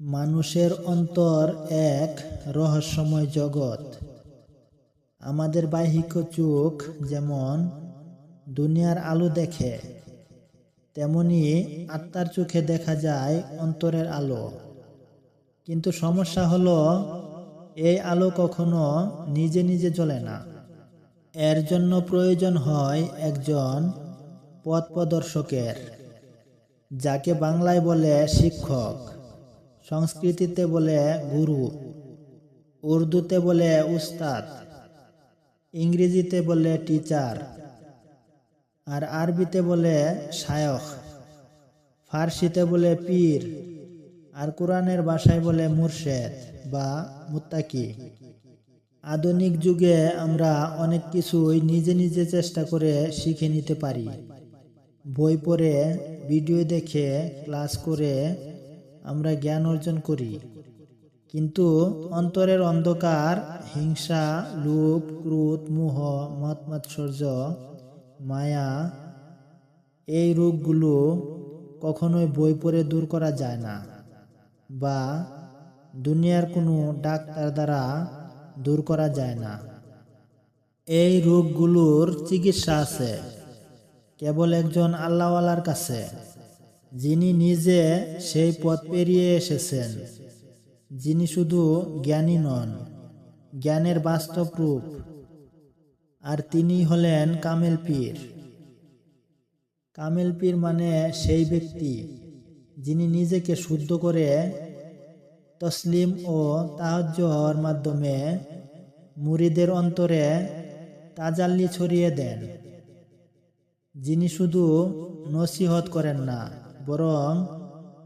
মানুষের অন্তর এক রহস্যময় জগৎ। আমাদের বাহ্যিক চোখ যেমন দুনিয়ার আলো দেখে, তেমনি আত্মার চোখে দেখা যায় অন্তরের আলো। কিন্তু সমস্যা হলো, এই আলো কখনো নিজে নিজে জ্বলে না। এর জন্য প্রয়োজন হয় একজন পথ প্রদর্শকের, যাকে বাংলায় বলে শিক্ষক। সংস্কৃতিতে বলে গুরু, উর্দুতে বলে উস্তাদ, ইংরেজিতে বলে টিচার, আর আরবিতে বলে শায়খ, ফার্সিতে বলে পীর, আর কোরআনের ভাষায় বলে মুর্শেদ বা মুত্তাকি। আধুনিক যুগে আমরা অনেক কিছুই নিজে নিজে চেষ্টা করে শিখে নিতে পারি। বই পড়ে, ভিডিও দেখে, ক্লাস করে আমরা জ্ঞান অর্জন করি। কিন্তু অন্তরের অন্ধকার, হিংসা, লোভ, ক্রোধ, মোহ মতমাৎসর্য মায়া, এই রোগগুলো কখনোই বই পড়ে দূর করা যায় না বা দুনিয়ার কোনো ডাক্তার দ্বারা দূর করা যায় না। এই রোগগুলোর চিকিৎসা আছে, কেবল একজন আল্লাহওয়ালার কাছে। যিনি নিজে সেই পথ পেরিয়ে এসেছেন, যিনি শুধু জ্ঞানী নন, জ্ঞানের বাস্তব রূপ, আর তিনি হলেন কামেল পীর। কামেল পীর মানে সেই ব্যক্তি যিনি নিজেকে শুদ্ধ করে তসলিম ও তাহাজ্জর মাধ্যমে মুরিদের অন্তরে তাজাল্লি ছড়িয়ে দেন, যিনি শুধু নসিহত করেন না। বরং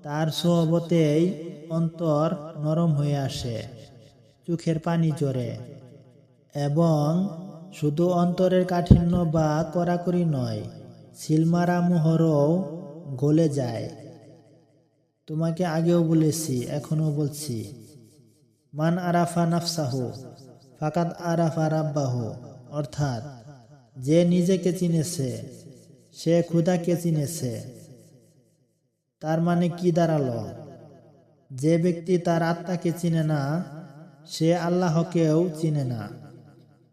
তার সহবতেই অন্তর নরম হয়ে আসে, চোখের পানি জরে এবং শুধু অন্তরের কাঠিন্য বা কড়াকড়ি নয়, সিলমারা মোহরও গলে যায়। তোমাকে আগেও বলেছি এখনও বলছি। মান আরাফা নাফসাহু ফাকাত আরাফা রাব্বাহু, অর্থাৎ যে নিজেকে চিনেছে, সে ক্ষুদাকে চিনেছে। তার মানে কি দাঁড়াল? যে ব্যক্তি তার আত্মাকে চিনে না, সে আল্লাহকেও চিনে না।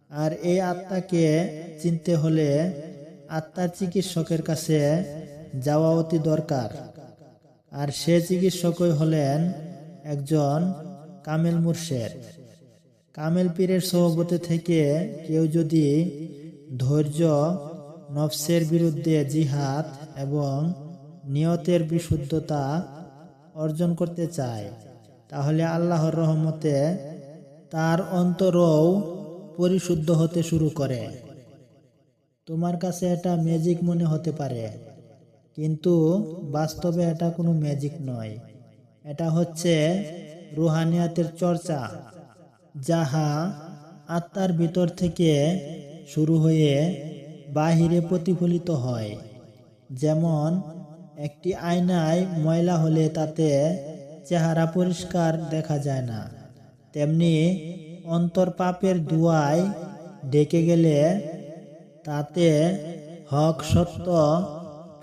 আর এই আত্মাকে চিনতে হলে আত্মার চিকিৎসকের কাছে যাওয়া অতি দরকার। আর সে চিকিৎসকই হলেন একজন কামেল মুর্শেদ। কামেল পীরের সহবতে থেকে কেউ যদি ধৈর্য, নফসের বিরুদ্ধে জিহাদ এবং নিয়তের বিশুদ্ধতা অর্জন করতে চায়। তাহলে আল্লাহর রহমতে তার অন্তরও পরিশুদ্ধ হতে শুরু করে। তোমার কাছে এটা ম্যাজিক মনে হতে পারে। কিন্তু বাস্তবে এটা কোনো ম্যাজিক নয়। এটা হচ্ছে রুহানিয়াতের চর্চা, যাহা আত্মার ভিতর থেকে শুরু হয়ে বাহিরে প্রতিফলিত হয়। যেমন একটি আয়নায় ময়লা হলে তাতে চেহারা পরিষ্কার দেখা যায় না। তেমনি অন্তর পাপের দুয়ায় ডেকে গেলে তাতে হক সত্য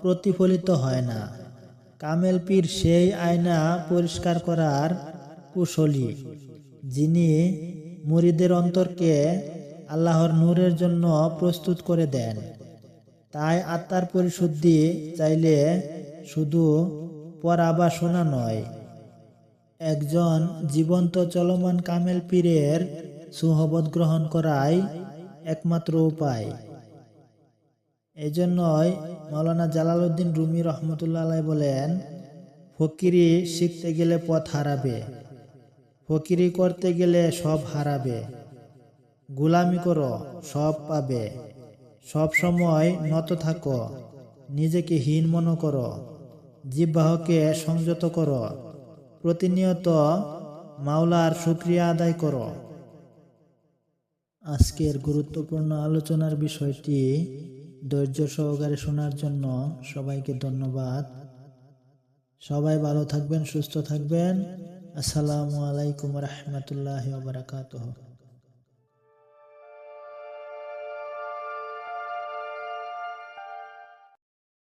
প্রতিফলিত হয় না। কামেল পীর সেই আয়না পরিষ্কার করার কুশলী, যিনি মুরিদের অন্তরকে আল্লাহর নূরের জন্য প্রস্তুত করে দেন। তাই আত্মার পরিশুদ্ধি চাইলে শুধু পড়া বা শোনা নয়, একজন জীবন্ত চলমান কামেল পীরের সুহবত গ্রহণ করাই একমাত্র উপায়। এজন্যই মৌলানা জালালউদ্দিন রুমি রহমতুল্লাহ বলেন, ফকিরি শিখতে গেলে পথ হারাবে, ফকিরি করতে গেলে সব হারাবে, গুলামি করো, সব পাবে। সব সময় নত থাকো, নিজেকে হীন মনে করো জিব্বাহকে সংযত করো, প্রতিনিয়ত মাওলার শুক্রিয়া আদায় করো। আজকের গুরুত্বপূর্ণ আলোচনার বিষয়টি ধৈর্য সহকারে শোনার জন্য সবাইকে ধন্যবাদ। সবাই ভালো থাকবেন, সুস্থ থাকবেন। আসসালামু আলাইকুম রহমতুল্লাহ বারাকাতুহ।